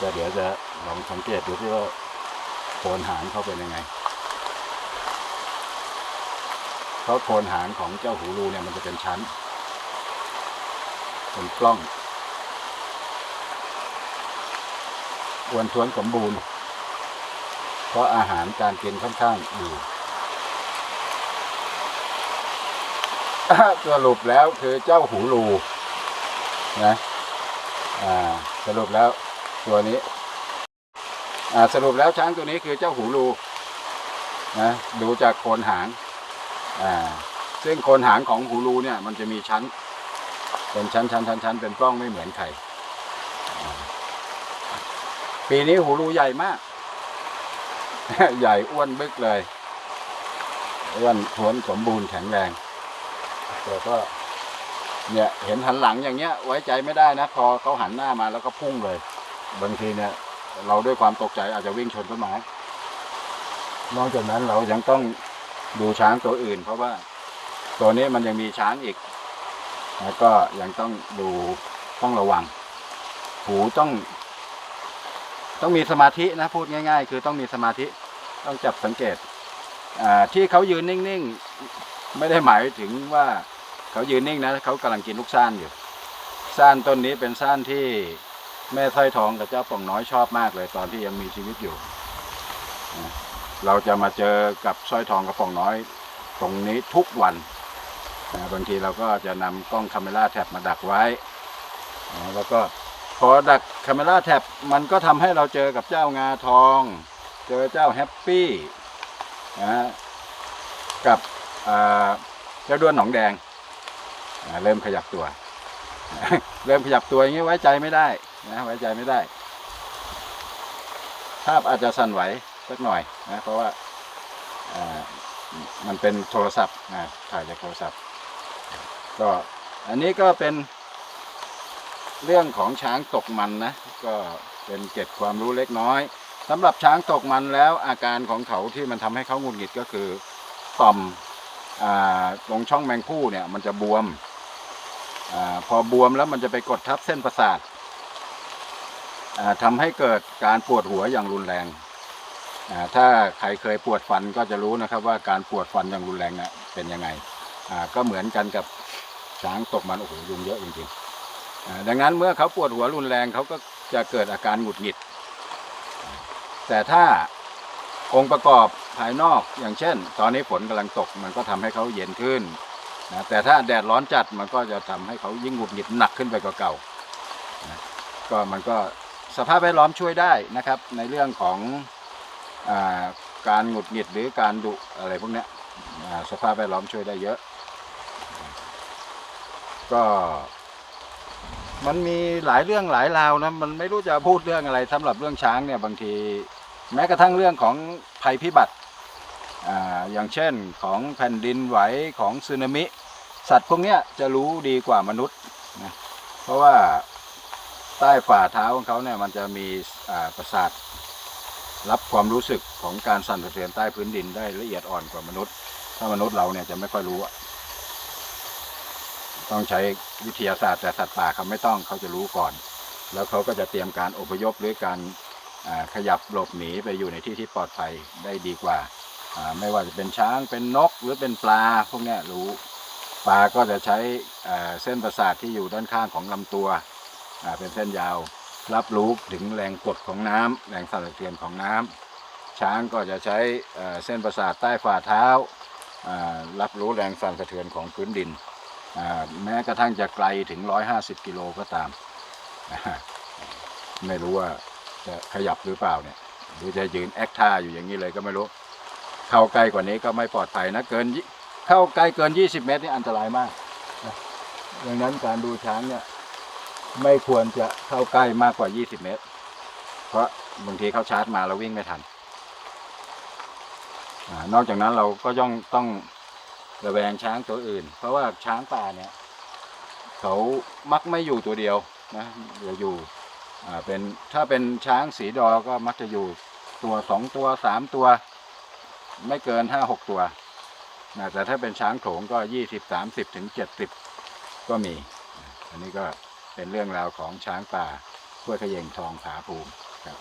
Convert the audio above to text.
ก็เดี๋ยวจะลองสังเกตดูที่ว่าโคนหางเขาเป็นยังไงเพราะโคนหางของเจ้าหูรูเนี่ยมันจะเป็นชั้นเป็นกล้องอวนท้วนสมบูรณ์ เพราะอาหารการกินค่อนข้างดีสรุปแล้วคือเจ้าหูรูนะ อ่า สรุปแล้ว ตัวนี้สรุปแล้วช้างตัวนี้คือเจ้าหูรูนะดูจากโคนหางอ่าซึ่งโคนหางของหูรูเนี่ย มันจะมีชั้น เป็นชั้นชั้นชั้นชั้นเป็นปล้องไม่เหมือนใครอ่ปีนี้หูรูใหญ่มาก ใหญ่อ้วนบึกเลยอ้วนท้วนสมบูรณ์แข็งแรงแต่ก็เนี่ยเห็นหันหลังอย่างเงี้ย ไว้ใจไม่ได้นะ พอเขาหันหน้ามาแล้วก็พุ่งเลย บางทีเนี่ยเราด้วยความตกใจอาจจะวิ่งชนต้นไม้ นอกจากนั้นเรายังต้องดูช้างตัวอื่น เพราะว่าตัวนี้มันยังมีช้างอีก แล้วก็ยังต้องดูต้องระวัง หูต้อง ต้องมีสมาธินะพูดง่าย ๆ คือต้องมีสมาธิต้องจับสังเกตที่เขายืนนิ่งๆ ไม่ได้หมายถึงว่าเขายืนนิ่งนะเขากำลังกินลูกซ่านอยู่ซ่านต้นนี้เป็นซ่านที่ แม่สร้อยทองกับเจ้าป่องน้อยชอบมากเลย ตอนที่ยังมีชีวิตอยู่ เราจะมาเจอกับสร้อยทองกับป่องน้อย ตรงนี้ทุกวันบางทีเราก็จะนำกล้องคาเมราแท็บมาดักไว้ แล้วก็พอดักคาเมราแท็บมันก็ทำให้เราเจอกับเจ้างาทอง เจอเจ้าแฮปปี้นะกับเจ้าด้วนหนองแดง เริ่มขยับตัว เริ่มขยับตัวอย่างนี้ไว้ใจไม่ได้ นะไว้ใจไม่ได้ ภาพอาจจะสั่นไหวสักหน่อยนะเพราะว่าามันเป็นโทรศัพท์นะถ่ายจากโทรศัพท์ ก็อันนี้ก็เป็นเรื่องของช้างตกมันนะ ก็เป็นเกร็ดความรู้เล็กน้อยสำหรับช้างตกมันแล้วอาการของเขาที่มันทำให้เขาหงุดหงิดก็คือต่อมอตรงช่องแมงผู้เนี่ยมันจะบวมอพอบวมแล้วมันจะไปกดทับเส้นประสาท อ่าทำให้เกิดการปวดหัวอย่างรุนแรง ถ้าใครเคยปวดฟันก็จะรู้นะครับว่าการปวดฟันอย่างรุนแรงน่ะเป็นยังไง ก็เหมือนกันกับช้างตกมันโอ้โหยุงเยอะจริงๆดังนั้นเมื่อเขาปวดหัวรุนแรงเขาก็จะเกิดอาการหงุดหงิด แต่ถ้าองค์ประกอบภายนอกอย่างเช่น ตอนนี้ฝนกำลังตกมันก็ทำให้เขาเย็นขึ้นนะแต่ถ้าแดดร้อนจัดมันก็จะทำให้เขายิ่งหงุดหงิดหนักขึ้นไปกว่าเก่านะก็มันก็ สภาพแวดล้อมช่วยได้นะครับ ในเรื่องของอาการหงุดหงิดหรือการดุอะไรพวกนี้สภาพแวดล้อมช่วยได้เยอะ ก็มันมีหลายเรื่องหลายราวนะมันไม่รู้จะพูดเรื่องอะไรสำหรับเรื่องช้างเนี่ยบางที แม้กระทั่งเรื่องของภัยพิบัติออย่างเช่นของแผ่นดินไหวของสึนามิ สัตว์พวกนี้จะรู้ดีกว่ามนุษย์นะเพราะว่า ใต้ฝ่าเท้าของเขาเนี่ยมันจะมีประสาทรับความรู้สึกของการสั่นสะเทือนใต้พื้นดินได้ละเอียดอ่อนกว่ามนุษย์ ถ้ามนุษย์เราเนี่ยจะไม่ค่อยรู้ต้องใช้วิทยาศาสตร์แต่สัตว์ป่าเขาไม่ต้องเขาจะรู้ก่อน แล้วเขาก็จะเตรียมการอพยพหรือการขยับหลบหนีไปอยู่ในที่ที่ปลอดภัยได้ดีกว่า ไม่ว่าจะเป็นช้างเป็นนกหรือเป็นปลาพวกนี้รู้ ปลาก็จะใช้เส้นประสาทที่อยู่ด้านข้างของลำตัว เป็นเส้นยาว รับรู้ถึงแรงกดของน้ำแรงสั่นสะเทือนของน้ำช้างก็จะใช้เส้นประสาทใต้ฝ่าเท้าอ่ารับรู้แรงสั่นสะเทือนของพื้นดินอ่าแม้กระทั่งจะไกลถึง 150 กิโลก็ตาม ไม่รู้ว่าจะขยับหรือเปล่าเนี่ยหรือจะยืนแอคท่าอยู่อย่างนี้เลยก็ไม่รู้ เข้าใกล้กว่านี้ก็ไม่ปลอดภัยนะเกินยี่เข้าใกล้เกิน 20 เมตรนี่อันตรายมากดังนั้นการดูช้างเนี่ย ไม่ควรจะเข้าใกล้มากกว่า 20 เมตร เพราะบางทีเขาชาร์จมาเราวิ่งไม่ทันอนอกจากนั้นเราก็ย่องต้องระแวงช้างตัวอื่น เพราะว่าช้างป่าเนี่ย เขามักไม่อยู่ตัวเดียวนะเดี๋ยวอยู่เป็นถ้าเป็นช้างสีดอก็มักจะอยู่ตัวสองตัวสามตัว ไม่เกินห้าหกตัวนะแต่ถ้าเป็นช้างโขงก็ยี่สิบสามสิบถึงเจ็ดสิบก็มี อันนี้ก็ เป็นเรื่องราวของช้างป่าห้วยขยงทองผาภูมิครับ